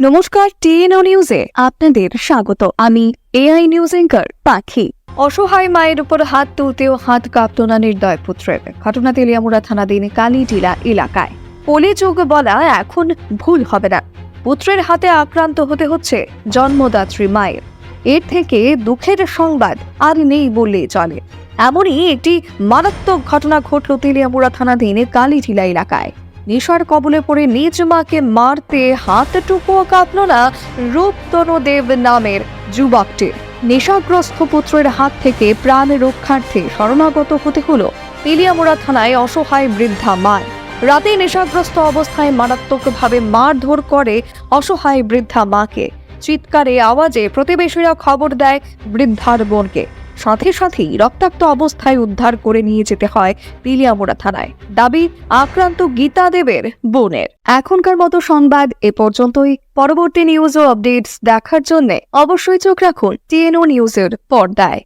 নমস্কার, টিএনও নিউজে আপনাদের স্বাগত। আমি এআই নিউজ এঙ্কার পাখি। অসহায় মায়ের উপর হাত তুলতেও হাত কাঁপত না নির্দয় পুত্রের। ঘটনা তেলিয়ামুড়া থানাধীন কালীটিলা এলাকায়। পোলে যোগ বলা, এখন ভুল হবে না। পুত্রের হাতে আক্রান্ত হতে হচ্ছে জন্মদাত্রী মায়ের। এর থেকে দুঃখের সংবাদ আর নেই বললেই চলে। এমনই একটি মারাত্মক ঘটনা ঘটল তেলিয়ামুড়া থানাধীন কালীটিলা এলাকায়। নেশার কবলে পড়ে নিজ মাকে মারতে হাতটুকুও কাঁপল না রূপতনু দেব নামের যুবকটির নেশাগ্রস্ত পুত্রের হাত থেকে প্রাণ রক্ষার্থে শরণাগত হতে হলো। তেলিয়ামুড়া থানায় অসহায় বৃদ্ধা মায় রাতে নেশাগ্রস্ত অবস্থায় মারাত্মকভাবে মারধর করে অসহায় বৃদ্ধা মাকে। চিৎকারে আওয়াজে প্রতিবেশীরা খবর দেয় বৃদ্ধার বোনকে। সাথে সাথেই রক্তাক্ত অবস্থায় উদ্ধার করে নিয়ে যেতে হয় তিলিয়ামোড়া থানায়। দাবি, আক্রান্ত গীতা দেবের বোনের। এখনকার মতো সংবাদ এ পর্যন্তই। পরবর্তী নিউজ ও আপডেটস দেখার জন্য অবশ্যই চোখ রাখুন টিএনও নিউজের পর্দায়।